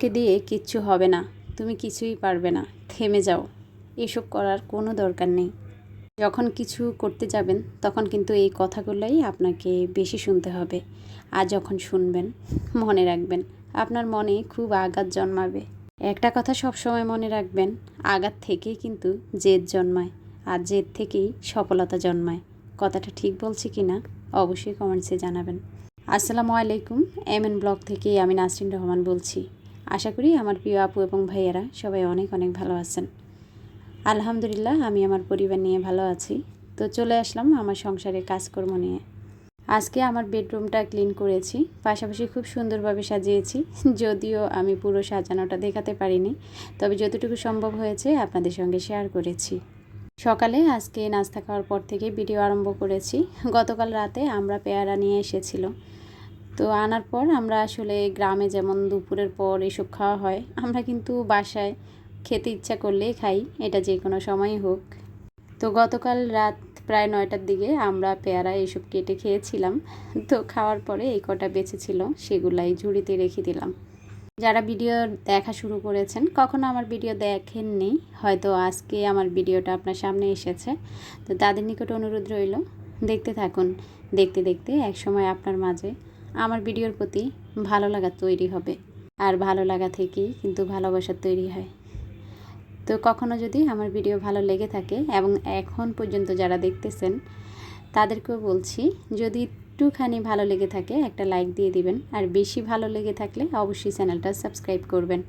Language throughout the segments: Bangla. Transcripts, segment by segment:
তোমাকে দিয়ে কিচ্ছু হবে না। তুমি কিছুই পারবে না। থেমে যাও। এসব করার কোনো দরকার নেই। যখন কিছু করতে যাবেন, তখন কিন্তু এই কথাগুলোই আপনাকে বেশি শুনতে হবে। আর যখন শুনবেন, মনে রাখবেন, আপনার মনে খুব আঘাত জন্মাবে। একটা কথা সবসময় মনে রাখবেন, আঘাত থেকেই কিন্তু জেদ জন্মায়, আর জেদ থেকেই সফলতা জন্মায়। কথাটা ঠিক বলছি কি না, অবশ্যই কমেন্টসে জানাবেন। আসসালামু আলাইকুম এম এন ব্লগ থেকে আমি নাসরিন রহমান বলছি। আশা করি আমার প্রিয় আপু এবং ভাইয়েরা সবাই অনেক অনেক ভালো আছেন। আলহামদুলিল্লাহ, আমি আমার পরিবার নিয়ে ভালো আছি। তো চলে আসলাম আমার সংসারের কাজকর্ম নিয়ে। আজকে আমার বেডরুমটা ক্লিন করেছি, পাশাপাশি খুব সুন্দরভাবে সাজিয়েছি, যদিও আমি পুরো সাজানোটা দেখাতে পারিনি, তবে যতটুকু সম্ভব হয়েছে আপনাদের সঙ্গে শেয়ার করেছি। সকালে আজকে নাস্তা খাওয়ার পর থেকে ভিডিও আরম্ভ করেছি। গতকাল রাতে আমরা পেয়ারা নিয়ে এসেছিল তো আনার পর আমরা আসলে গ্রামে যেমন দুপুরের পর এসব খাওয়া হয়, আমরা কিন্তু বাসায় খেতে ইচ্ছা করলেই খাই, এটা যে কোনো সময়ই হোক। তো গতকাল রাত প্রায় নয়টার দিকে আমরা পেয়ারা এসব কেটে খেয়েছিলাম, তো খাওয়ার পরে এই কটা বেঁচেছিল সেগুলাই ঝুড়িতে রেখে দিলাম। যারা ভিডিও দেখা শুরু করেছেন, কখনো আমার ভিডিও দেখেননি, হয়তো আজকে আমার ভিডিওটা আপনার সামনে এসেছে, তো তাদের নিকট অনুরোধ রইল, দেখতে থাকুন, দেখতে দেখতে এক সময় আপনার মাঝে আমার ভিডিওর প্রতি ভালো লাগা তৈরি হবে। আর ভালো লাগা থেকেই কিন্তু ভালোবাসা তৈরি হয়। তো কখনো যদি আমার ভিডিও ভালো লেগে থাকে এবং এখন পর্যন্ত যারা দেখতেছেন, তাদেরকেও বলছি, যদি একটুখানি ভালো লেগে থাকে, একটা লাইক দিয়ে দিবেন। আর বেশি ভালো লেগে থাকলে অবশ্যই চ্যানেলটা সাবস্ক্রাইব করবেন।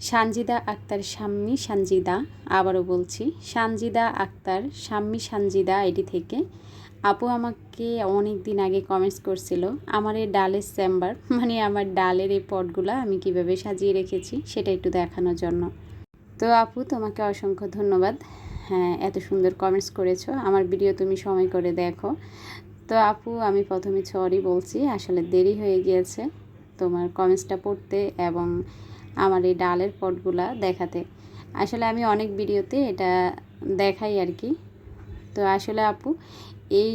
সানজিদা আক্তার শাম্মি সানজিদা, আবারও বলছি, সানজিদা আক্তার শাম্মি সানজিদা আইডি থেকে আপু আমাকে অনেক দিন আগে কমেন্টস করছিল, আমার এই ডালের চেম্বার মানে আমার ডালের এই পটগুলো আমি কীভাবে সাজিয়ে রেখেছি সেটা একটু দেখানোর জন্য। তো আপু, তোমাকে অসংখ্য ধন্যবাদ। হ্যাঁ এত সুন্দর কমেন্টস করেছ। আমার ভিডিও তুমি সময় করে দেখো। তো আপু, আমি প্রথমে সরি বলছি, আসলে দেরি হয়ে গিয়েছে তোমার কমেন্টসটা পড়তে এবং আমার এই ডালের পটগুলা দেখাতে। আসলে আমি অনেক ভিডিওতে এটা দেখাই আর কি। তো আসলে আপু এই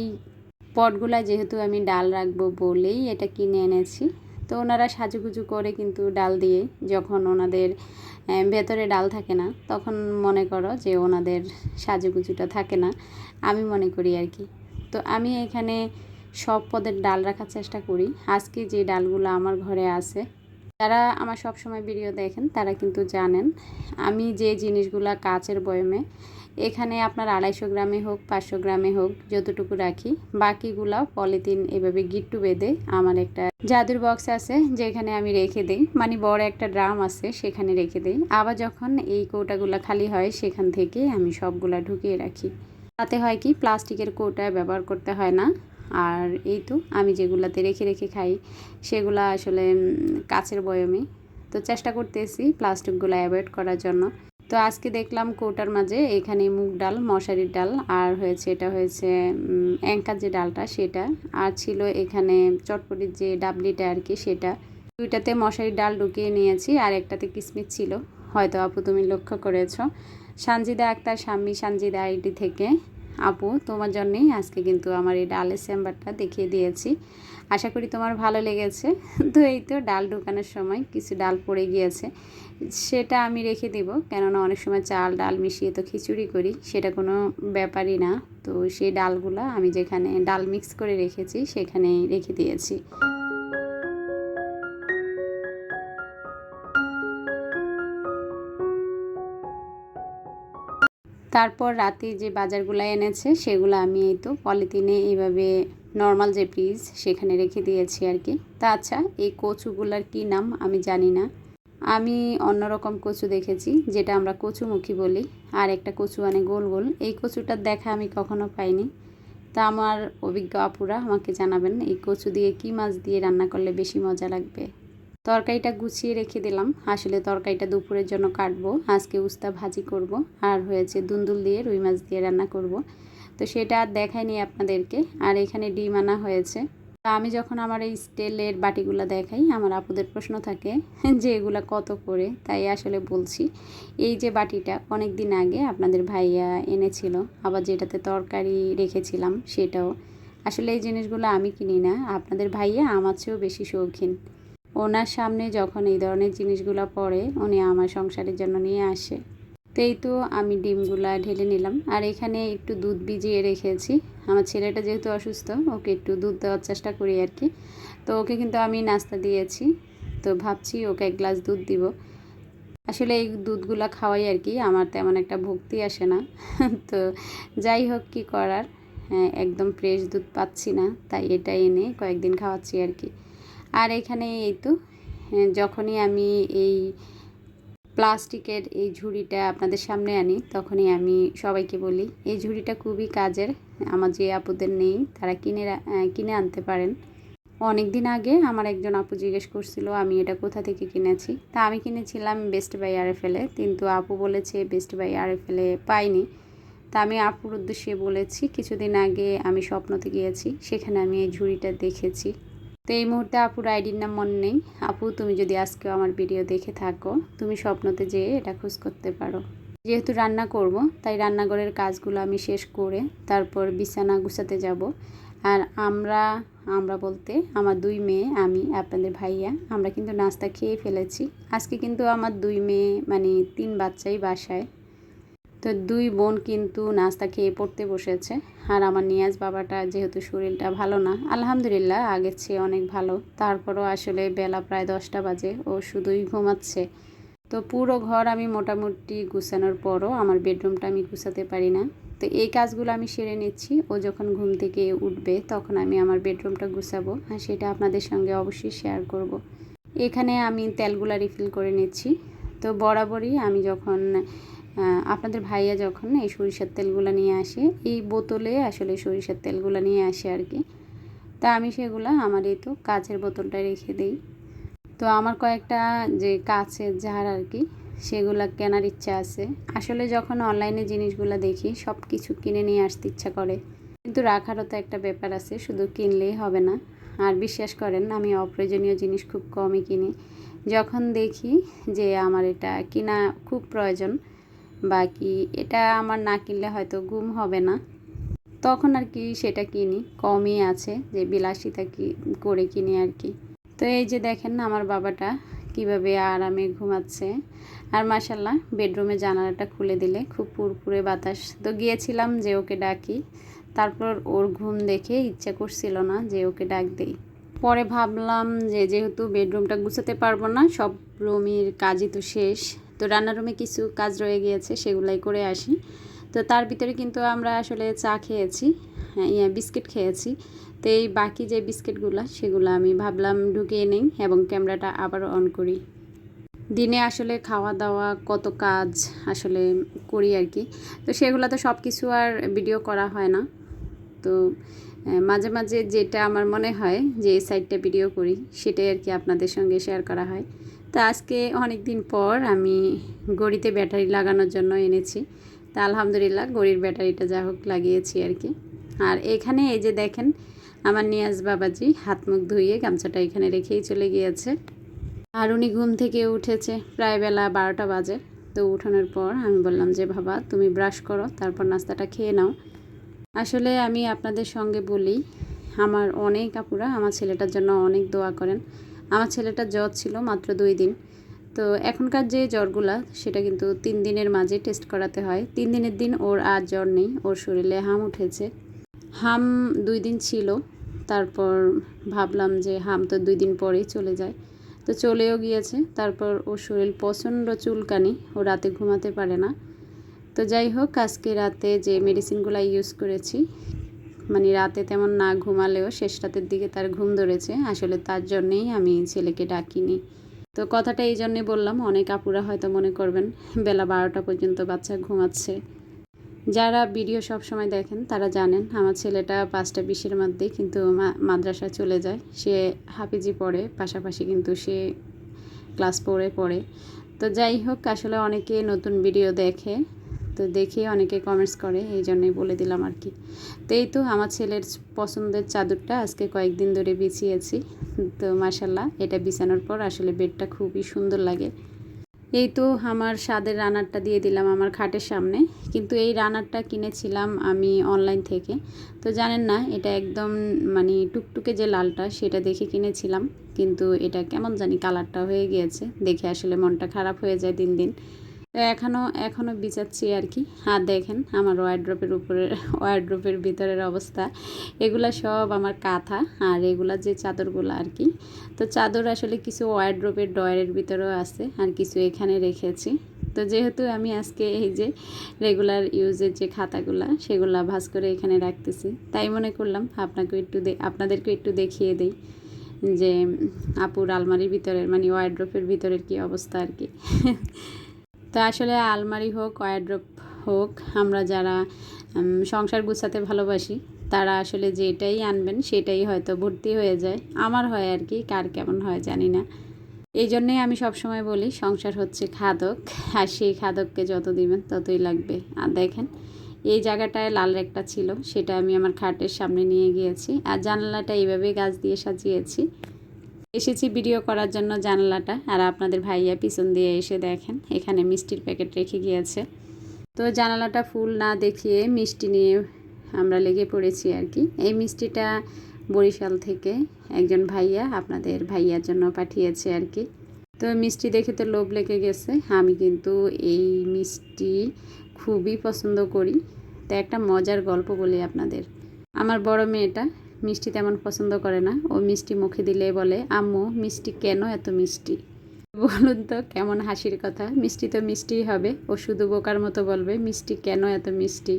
পটগুলা যেহেতু আমি ডাল রাখব বলেই এটা কিনে এনেছি। তো ওনারা সাজুগুজু করে কিন্তু ডাল দিয়ে যখন ওনাদের ভেতরে ডাল থাকে না, তখন মনে করো যে ওনাদের সাজুগুজুটা থাকে না। আমি মনে করি আর কি। তো আমি এখানে সব পদের ডাল রাখার চেষ্টা করি। আজকে যে ডালগুলো আমার ঘরে আছে, যারা আমার সব সময় ভিডিও দেখেন তারা কিন্তু জানেন, আমি যে জিনিসগুলা কাচের বয়মে এখানে আপনার আড়াইশো গ্রামে হোক, পাঁচশো গ্রামে হোক, যতটুকু রাখি। বাকিগুলা পলিথিন এভাবে গিট্টু বেঁধে আমার একটা জাদুর বক্স আছে, যেখানে আমি রেখে দিই। মানে বড় একটা ড্রাম আছে, সেখানে রেখে দিই। আবার যখন এই কৌটাগুলো খালি হয়, সেখান থেকে আমি সবগুলা ঢুকিয়ে রাখি। তাতে হয় কি, প্লাস্টিকের কৌটা ব্যবহার করতে হয় না। আর এই তো, আমি যেগুলাতে রেখে রেখে খাই, সেগুলা আসলে কাছের বয়মে। তো চেষ্টা করতেছি প্লাস্টিকগুলো অ্যাভয়েড করার জন্য। তো আজকে দেখলাম কোটার মাঝে এখানে মুগ ডাল, মশারির ডাল, আর হয়েছে, এটা হয়েছে অ্যাঙ্কার যে ডালটা সেটা, আর ছিল এখানে চটপটির যে ডাবলিটা আর কি সেটা। দুইটাতে মশারির ডাল ঢুকিয়ে নিয়েছি, আর একটাতে কিসমিস ছিল। হয়তো আপু তুমি লক্ষ্য করেছ। সানজিদা আক্তার স্বামী সানজিদা আইডি থেকে। আপু, তোমার জন্যেই আজকে কিন্তু আমার এই ডালের চেম্বারটা দেখিয়ে দিয়েছি। আশা করি তোমার ভালো লেগেছে। তো এই তো ডাল ঢুকানোর সময় কিছু ডাল পড়ে গিয়েছে। সেটা আমি রেখে দেব, কেননা অনেক সময় চাল, ডাল মিশিয়ে তো খিচুড়ি করি, সেটা কোনো ব্যাপারই না। তো সেই ডালগুলো আমি যেখানে ডাল মিক্স করে রেখেছি সেখানে রেখে দিয়েছি। তারপর রাতে যে বাজারগুলো এনেছে, সেগুলো আমি এই তো পলিথিনে এইভাবে নর্মাল যে পিস সেখানে রেখে দিয়েছি আর কি। তা আচ্ছা এই কচুগুলার কি নাম আমি জানি না। আমি অন্যরকম কচু দেখেছি, যেটা আমরা কচুমুখী বলি, আর একটা কচু মানে গোল গোল। এই কচুটার দেখা আমি কখনো পাইনি। তা আমার অভিজ্ঞ আপুরা আমাকে জানাবেন, এই কচু দিয়ে কি মাছ দিয়ে রান্না করলে বেশি মজা লাগবে। তরকারিটা গুছিয়ে রেখে দিলাম। আসলে তরকারিটা দুপুরের জন্য কাটবো। আজকে উস্তা ভাজি করব। আর হয়েছে দুন্দুল দিয়ে রুই মাছ দিয়ে রান্না করব। তো সেটা আর দেখাইনি আপনাদেরকে। আর এখানে ডিম আনা হয়েছে। তো আমি যখন আমার এই স্টেলের বাটিগুলো দেখাই, আমার আপুদের প্রশ্ন থাকে, যে এগুলো কত করে? তাই আসলে বলছি, এই যে বাটিটা অনেক দিন আগে আপনাদের ভাইয়া এনেছিল, আবার যেটাতে তরকারি রেখেছিলাম সেটাও। আসলে এই জিনিসগুলো আমি কিনি না। আপনাদের ভাইয়া আমার চেয়েও বেশি শৌখিন। ওনার সামনে যখন এই ধরনের জিনিসগুলো পড়ে উনি আমার সংসারের জন্য নিয়ে আসে। তো এই তো আমি ডিমগুলা ঢেলে নিলাম। আর এখানে একটু দুধ ভিজিয়ে রেখেছি। আমার ছেলেটা যেহেতু অসুস্থ ওকে একটু দুধ দেওয়ার চেষ্টা করি আর কি। তো ওকে কিন্তু আমি নাস্তা দিয়েছি। তো ভাবছি ওকে এক গ্লাস দুধ দিব। আসলে এই দুধগুলো খাওয়াই আর কি আমার তেমন একটা ভক্তি আসে না। তো যাই হোক কি করার? হ্যাঁ, একদম ফ্রেশ দুধ পাচ্ছি না তাই এটা এনে কয়েকদিন খাওয়াচ্ছি আর কি। আর এখানে এই তো হ্যাঁ, যখনই আমি এই প্লাস্টিকের এই ঝুড়িটা আপনাদের সামনে আনি তখনই আমি সবাইকে বলি এই ঝুড়িটা খুবই কাজের আমার যে আপুদের নেই তারা কিনে কিনে আনতে পারেন। অনেক দিন আগে আমার একজন আপু জিজ্ঞেস করছিল আমি এটা কোথা থেকে কিনেছি? তা আমি কিনেছিলাম বেস্ট বাই আর আরএফএলে কিন্তু আপু বলেছে বেস্ট বাই আর আরএফএলে পাইনি। তা আমি আপুর উদ্দেশ্যে বলেছি কিছুদিন আগে আমি স্বপ্নতে গিয়েছি সেখানে আমি এই ঝুড়িটা দেখেছি। তো এই মুহূর্তে আপুর আইডির নাম মনে নেই। আপু, তুমি যদি আজকেও আমার ভিডিও দেখে থাকো, তুমি স্বপ্নতে যেয়ে এটা খোঁজ করতে পারো। যেহেতু রান্না করব, তাই রান্নাঘরের কাজগুলো আমি শেষ করে তারপর বিছানা গুছাতে যাব। আর আমরা আমরা বলতে আমার দুই মেয়ে, আমি আপনাদের ভাইয়া, আমরা কিন্তু নাস্তা খেয়ে ফেলেছি। আজকে কিন্তু আমার দুই মেয়ে মানে তিন বাচ্চাই বাসায়। তো দুই বোন কিন্তু নাস্তা খেয়ে পড়তে বসেছে। আর আমার নিয়াজ বাবাটা যেহেতু শরীরটা ভালো না, আলহামদুলিল্লাহ আগের চেয়ে অনেক ভালো। তারপরও আসলে বেলা প্রায় দশটা বাজে, ও শুধুই ঘুমাচ্ছে। তো পুরো ঘর আমি মোটামুটি গুছানোর পরও আমার বেডরুমটা আমি গুছাতে পারি না। তো এই কাজগুলো আমি সেরে নিচ্ছি, ও যখন ঘুম থেকে উঠবে তখন আমি আমার বেডরুমটা গুছাবো আর সেটা আপনাদের সঙ্গে অবশ্যই শেয়ার করব। এখানে আমি তেলগুলা রিফিল করে নিচ্ছি। তো বরাবরই আমি যখন আপনাদের ভাইয়া যখন এই সরিষার তেলগুলো নিয়ে আসে, এই বোতলে আসলে সরিষার তেলগুলো নিয়ে আসে আর কি। তা আমি সেগুলো আমার এই তো কাচের বোতলটা রেখে দিই। তো আমার কয়েকটা যে কাচের জার আর কি, সেগুলো কেনার ইচ্ছা আছে। আসলে যখন অনলাইনে জিনিসগুলো দেখি সব কিছু কিনে নিয়ে আসতে ইচ্ছা করে। কিন্তু রাখারও তো একটা ব্যাপার আছে, শুধু কিনলেই হবে না। আর বিশ্বাস করেন, আমি অপ্রয়োজনীয় জিনিস খুব কমই কিনি। যখন দেখি যে আমার এটা কিনা খুব প্রয়োজন বা কি এটা আমার না কিনলে হয়তো ঘুম হবে না। তখন আর কি সেটা কিনি, কমই আছে যে বিলাসিতা কি, করে কিনি আর কি। তো এই যে দেখেন না আমার বাবাটা কীভাবে আরামে ঘুমাচ্ছে। আর মাসাল্লাহ বেডরুমে জানালাটা খুলে দিলে খুব পুরপুরে বাতাস। তো গিয়েছিলাম যে ওকে ডাকি, তারপর ওর ঘুম দেখে ইচ্ছা করছিল না যে ওকে ডাক দেই। পরে ভাবলাম যে যেহেতু বেডরুমটা গুছাতে পারব না, সব রুমের কাজই তো শেষ। তো রান্নার রুমে কিছু কাজ রয়ে গিয়েছে, সেগুলাই করে আসি। তো তার ভিতরে কিন্তু আমরা আসলে চা খেয়েছি হ্যাঁ বিস্কিট খেয়েছি। তো এই বাকি যে বিস্কিটগুলো, সেগুলো আমি ভাবলাম ঢুকিয়ে নিই এবং ক্যামেরাটা আবার অন করি। দিনে আসলে খাওয়া দাওয়া কত কাজ আসলে করি আর কি। তো সেগুলো তো সব কিছু আর ভিডিও করা হয় না। তো মাঝে মাঝে যেটা আমার মনে হয় যে এই সাইডটা ভিডিও করি, সেটাই আর কি আপনাদের সঙ্গে শেয়ার করা হয়। তো আজকে অনেক দিন পর আমি গড়িতে ব্যাটারি লাগানোর জন্য এনেছি। তা আলহামদুলিল্লাহ গড়ির ব্যাটারিটা যা হোক লাগিয়েছি আর কি। আর এখানে এই যে দেখেন, আমার নিয়াজ বাবাজি হাত মুখ ধুয়ে গামছাটা এখানে রেখেই চলে গিয়েছে। আর উনি ঘুম থেকে উঠেছে প্রায় বেলা বারোটা বাজে। তো উঠানোর পর আমি বললাম যে, বাবা, তুমি ব্রাশ করো, তারপর নাস্তাটা খেয়ে নাও। আসলে আমি আপনাদের সঙ্গে বলি, আমার অনেক আপুরা আমার ছেলেটার জন্য অনেক দোয়া করেন। আমার ছেলেটার জ্বর ছিল মাত্র দুই দিন। তো এখনকার যে জ্বরগুলা, সেটা কিন্তু তিন দিনের মাঝে টেস্ট করাতে হয়। তিন দিনের দিন ওর আর জ্বর নেই, ওর শরীরে হাম উঠেছে। হাম দুই দিন ছিল, তারপর ভাবলাম যে হাম তো দুই দিন পরেই চলে যায়। তো চলেও গিয়েছে, তারপর ওর শরীর প্রচণ্ড চুলকানি, ও রাতে ঘুমাতে পারে না। তো যাই হোক, আজকে রাতে যে মেডিসিনগুলো ইউজ করেছি মানে রাতে তেমন না ঘুমালেও শেষ রাতের দিকে তার ঘুম ধরেছে। আসলে তার জন্যেই আমি ছেলেকে ডাকিনি। তো কথাটা এই জন্যে বললাম, অনেক আপুরা হয়তো মনে করবেন, বেলা বারোটা পর্যন্ত বাচ্চা ঘুমাচ্ছে। যারা ভিডিও সব সময় দেখেন, তারা জানেন, আমার ছেলেটা পাঁচটা বিশের মধ্যেই কিন্তু মাদ্রাসা চলে যায়। সে হাফিজি পড়ে, পাশাপাশি কিন্তু সে ক্লাস পড়ে পড়ে। তো যাই হোক, আসলে অনেকে নতুন ভিডিও দেখে তো দেখে অনেকে কমেন্টস করে এই জন্যই বলে দিলাম আর কি। তো এই তো আমার ছেলের পছন্দের চাদরটা আজকে কয়েকদিন ধরে বিছিয়েছি। তো মাসাল্লাহ এটা বিছানোর পর আসলে বেডটা খুবই সুন্দর লাগে। এই তো আমার স্বাদের রানারটা দিয়ে দিলাম আমার খাটের সামনে। কিন্তু এই রানারটা কিনেছিলাম আমি অনলাইন থেকে। তো জানেন না, এটা একদম মানে টুকটুকে যে লালটা, সেটা দেখে কিনেছিলাম। কিন্তু এটা কেমন জানি কালারটা হয়ে গিয়েছে। দেখে আসলে মনটা খারাপ হয়ে যায় দিন দিন। তো এখনও এখনও বিচাচ্ছি আর কি। আর দেখেন আমার ওয়ারড্রপের উপরে ওয়ারড্রপের ভিতরের অবস্থা। এগুলা সব আমার কাঁথা আর এগুলা যে চাদরগুলো আর কি। তো চাদর আসলে কিছু ওয়ারড্রপের ডয়ারের ভিতরেও আছে আর কিছু এখানে রেখেছি। তো যেহেতু আমি আজকে এই যে রেগুলার ইউজের যে খাতাগুলা, সেগুলা ভাজ করে এখানে রাখতেছি, তাই মনে করলাম আপনাকে একটু আপনাদেরকে একটু দেখিয়ে দিই যে আপুর আলমারির ভিতরের মানে ওয়ারড্রপের ভিতরের কি অবস্থা আর কি। তো আসলে আলমারি হোক ওয়ারড্রপ হোক, আমরা যারা সংসার গুছাতে ভালোবাসি, তারা আসলে যেটাই আনবেন সেটাই হয়তো ভর্তি হয়ে যায়। আমার হয় আর কি, কার কেমন হয় জানি না। এই জন্যেই আমি সবসময় বলি, সংসার হচ্ছে খাদক, আর সেই খাদককে যত দিবেন ততই লাগবে। আর দেখেন, এই জায়গাটায় লাল একটা ছিল, সেটা আমি আমার খাটের সামনে নিয়ে গিয়েছি। আর জানলাটা এইভাবে গাছ দিয়ে সাজিয়েছি। এসেছি ভিডিও করার জন্য জানলাটা আর আপনাদের ভাইয়া পিছন দিয়ে এসে দেখেন, এখানে মিষ্টির প্যাকেট রেখে গিয়েছে। তো জানালাটা ফুল না দেখিয়ে মিষ্টি নিয়ে আমরা লেগে পড়েছি আর কি। এই মিষ্টিটা বরিশাল থেকে একজন ভাইয়া আপনাদের ভাইয়ার জন্য পাঠিয়েছে আর কি। তো মিষ্টি দেখে তো লোভ লেগে গেছে। আমি কিন্তু এই মিষ্টি খুবই পছন্দ করি। তো একটা মজার গল্প বলি আপনাদের। আমার বড় মেয়েটা মিষ্টি তেমন পছন্দ করে না। ও মিষ্টি মুখে দিলে বলে, আম্মু, মিষ্টি কেন এত মিষ্টি? বলুন তো, কেমন হাসির কথা। মিষ্টি তো মিষ্টিই হবে। ও শুধু বোকার মতো বলবে, মিষ্টি কেন এত মিষ্টি?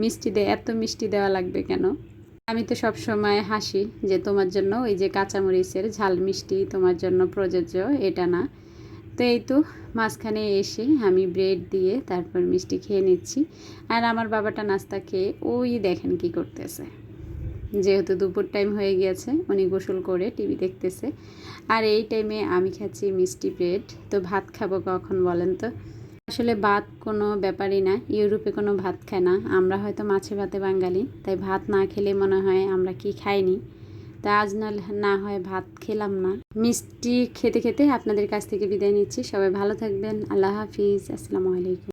মিষ্টি দে এত মিষ্টি দেওয়া লাগবে কেন? আমি তো সব সময় হাসি যে তোমার জন্য ওই যে কাঁচামরিচের ঝাল মিষ্টি তোমার জন্য প্রযোজ্য, এটা না। তো এই তো, মাঝখানে এসে আমি ব্রেড দিয়ে তারপর মিষ্টি খেয়ে নিচ্ছি। আর আমার বাবাটা নাস্তা খেয়ে ওই দেখেন কি করতেছে। যেহেতু দুপুর টাইম হয়ে গিয়েছে, উনি গোসল করে টিভি দেখতেছে। আর এই টাইমে আমি খাচ্ছি মিষ্টি ব্রেড তো ভাত খাব কখন বলেন তো? আসলে ভাত কোনো ব্যাপারই না, ইউরোপে কোনো ভাত খায় না। আমরা হয়তো মাছে ভাতে বাঙালি, তাই ভাত না খেলে মনে হয় আমরা কি খাইনি। তা আজ না হয় ভাত খেলাম না। মিষ্টি খেতে খেতে আপনাদের কাছ থেকে বিদায় নিচ্ছি। সবাই ভালো থাকবেন। আল্লাহ হাফিজ। আসসালামু আলাইকুম।